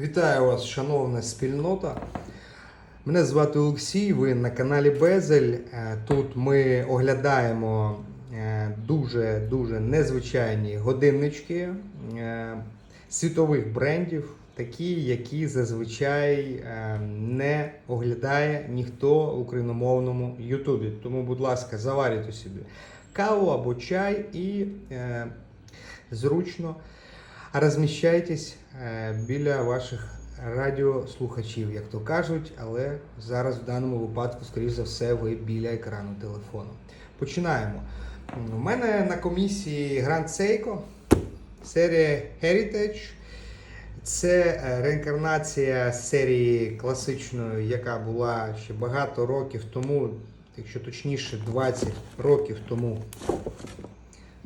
Вітаю вас, шановна спільнота. Мене звати Олексій, ви на каналі Безель. Е, Тут ми оглядаємо дуже-дуже незвичайні годиннички е, світових брендів, такі, які зазвичай е, не оглядає ніхто в україномовному Ютубі. Тому, будь ласка, заварюйте собі каву або чай і зручно розміщайтесь е, біля ваших радіослухачів, як то кажуть, але зараз в даному випадку, скоріш за все, ви біля екрану телефону. Починаємо. У мене на комісії Grand Seiko, серія Heritage. Це е, реінкарнація серії класичної, яка була ще багато років тому, якщо точніше, 20 років тому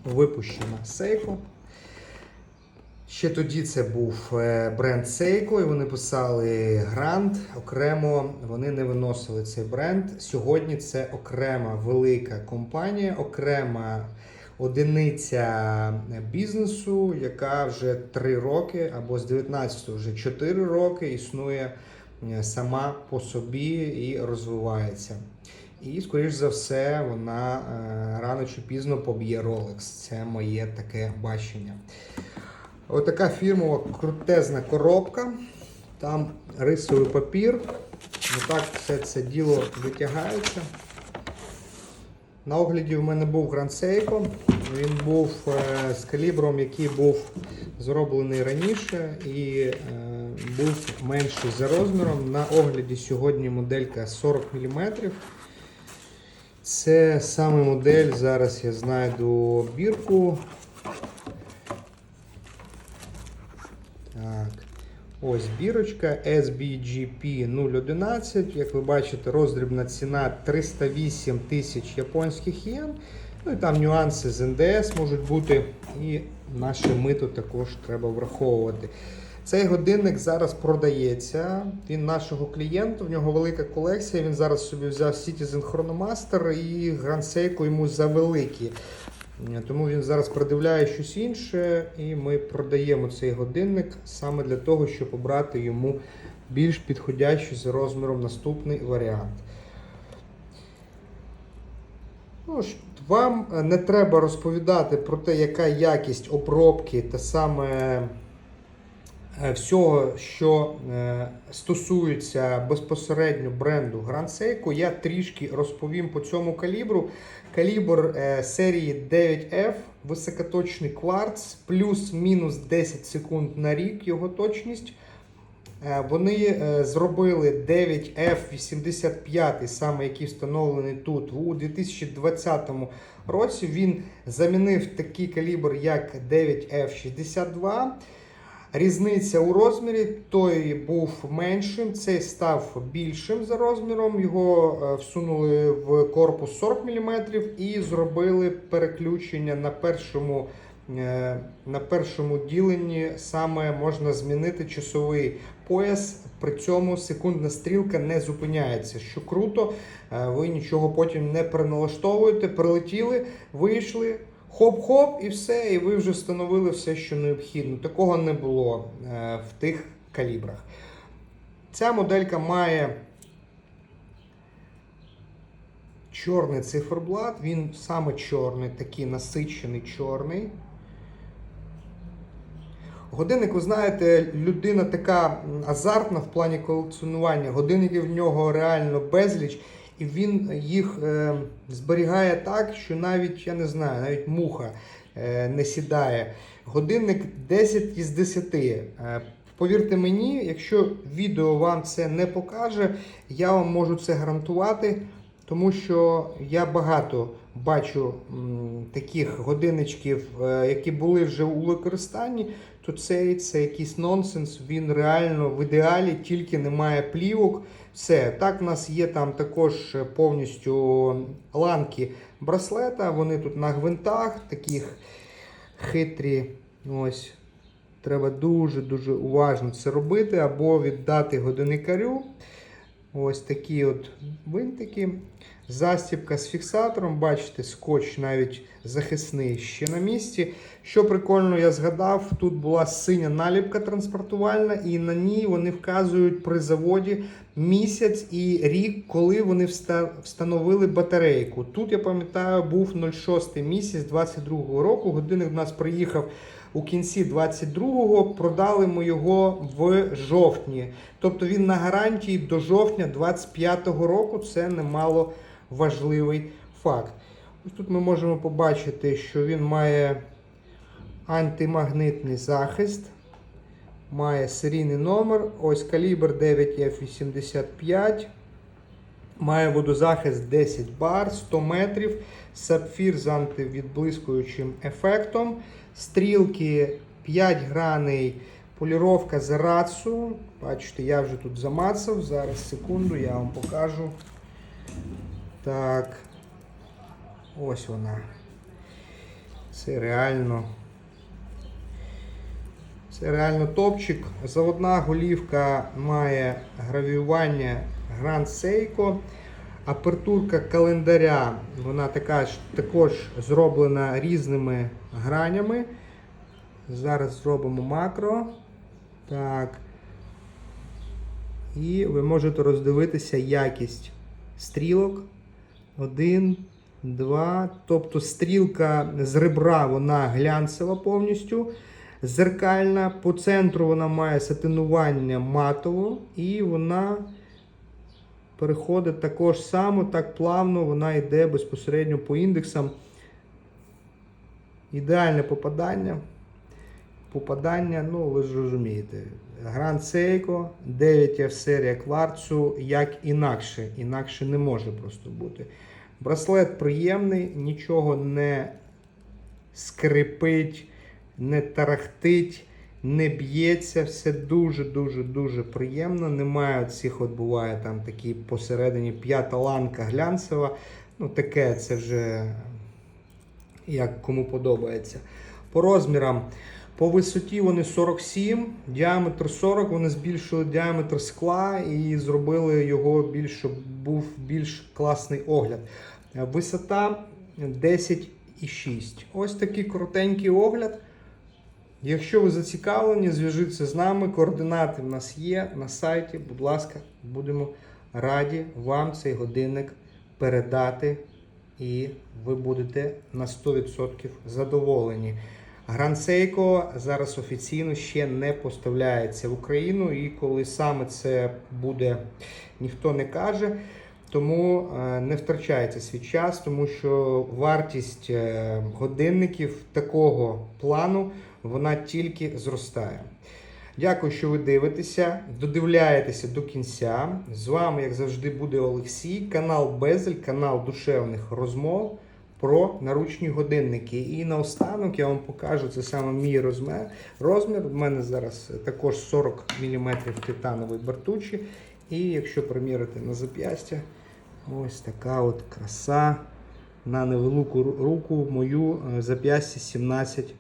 випущена Seiko. Ще тоді це був е, бренд Seiko, і вони писали Grand. Окремо вони не виносили цей бренд. Сьогодні це окрема велика компанія, окрема одиниця бізнесу, яка вже 3 роки або з 19 вже 4 роки існує е, сама по собі і розвивається. І, скоріш за все, вона е, рано чи пізно поб'є Rolex. Це моє таке бачення. Отака фірмова крутезна коробка. Там рисовий папір. Отак все це діло витягається. На огляді в мене був Grand Seiko. Він був е, з калібром, який був зроблений раніше і е, був менший за розміром. На огляді сьогодні моделька 40 мм. Це саме модель. Зараз я знайду бірку. Так. Ось бірочка SBGP 011. Як ви бачите, роздрібна ціна 308 тисяч японських єн. Ну і там нюанси з НДС можуть бути. І наше мито також треба враховувати. Цей годинник зараз продається. Він нашого клієнта, в нього велика колекція. Він зараз собі взяв Citizen Chronomaster і Seiko йому завеликі. Тому він зараз продивляє щось інше, і ми продаємо цей годинник саме для того, щоб обрати йому більш підходящий за розміром наступний варіант. Ну, вам не треба розповідати про те, яка якість обробки та саме всього, що е, стосується безпосередньо бренду Grand Seiko. Я трішки розповім по цьому калібру. Калібр е, серії 9F, високоточний кварц, плюс-мінус 10 секунд на рік його точність. Е, Вони е, зробили 9F85, саме який встановлений тут, у 2020 році. Він замінив такий калібр, як 9F62. Різниця у розмірі, той був меншим, цей став більшим за розміром. Його е, всунули в корпус 40 мм і зробили переключення на першому, е, на першому діленні. Саме можна змінити часовий пояс. При цьому секундна стрілка не зупиняється. Що круто, е, ви нічого потім не переналаштовуєте, прилетіли, вийшли. Хоп-хоп, і все, і ви вже встановили все, що необхідно. Такого не було е, в тих калібрах. Ця моделька має чорний циферблат, він саме чорний, такий насичений чорний. Годинник, ви знаєте, людина така азартна в плані колекціонування. Годинників в нього реально безліч. І він їх е, зберігає так, що навіть, я не знаю, навіть муха е, не сідає. Годинник 10 із 10. Е, повірте мені, якщо відео вам це не покаже, я вам можу це гарантувати, тому що я багато бачу таких годинничків, які були вже у використанні, то цей це якийсь нонсенс. Він реально в ідеалі, тільки немає плівок. Все, так, в нас є там також повністю ланки браслета. Вони тут на гвинтах, таких хитрі. Ось. Треба дуже-дуже уважно це робити, або віддати годинникарю. Ось такі от винтики. Застібка з фіксатором, бачите, скотч навіть захисний ще на місці. Що прикольно, я згадав, тут була синя наліпка транспортувальна, і на ній вони вказують при заводі місяць і рік, коли вони встановили батарейку. Тут я пам'ятаю, був 06 місяць 22 року. Годинник в нас приїхав у кінці 22-го, продали ми його в жовтні. Тобто він на гарантії до жовтня 25-го року. Це немало важливий факт. Ось тут ми можемо побачити, що він має антимагнитний захист, має серійний номер. Ось калібр 9F85. Має водозахист 10 бар, 100 метрів, сапфір з антивідблискуючим ефектом, стрілки 5 граней, поліровка з рацу. Бачите, я вже тут замацав. Зараз секунду, я вам покажу. Так. Ось вона. Це реально. Це реально топчик. Заводна голівка має гравіювання Grand Seiko. Апертурка календаря, вона така ж, також зроблена різними гранями. Зараз зробимо макро. Так. І ви можете роздивитися якість стрілок. Один, два. Тобто стрілка з ребра вона глянцева повністю. Зеркальна. По центру вона має сатинування матово і вона переходить також само, так плавно, вона йде безпосередньо по індексам. Ідеальне попадання. Попадання, ну ви ж розумієте. Grand Seiko, 9F серія кварцу, як інакше. Інакше не може просто бути. Браслет приємний, нічого не скрипить, не тарахтить, не б'ється. Все дуже-дуже дуже приємно. Немає цих, от буває там такі посередині п'ята ланка глянцева. Ну, таке це вже як кому подобається. По розмірам. По висоті вони 47, діаметр 40, вони збільшили діаметр скла і зробили його більш, щоб був більш класний огляд. Висота 10,6. Ось такий коротенький огляд. Якщо ви зацікавлені, зв'яжіться з нами. Координати в нас є на сайті. Будь ласка, будемо раді вам цей годинник передати, і ви будете на 100% задоволені. Seiko зараз офіційно ще не поставляється в Україну, і коли саме це буде, ніхто не каже. Тому е, не втрачайте свій час, тому що вартість е, годинників такого плану вона тільки зростає. Дякую, що ви дивитеся, додивляєтеся до кінця. З вами, як завжди, буде Олексій, канал Безель, канал душевних розмов про наручні годинники. І наостанок я вам покажу це саме мій розмір. розмір. У мене зараз також 40 мм титанової бартучі. І якщо примірити на зап'ястя, ось така от краса на невелику руку мою е, зап'ястя 17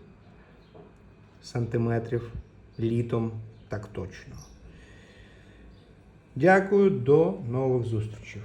сантиметрів літом, так точно. Дякую, до нових зустрічей.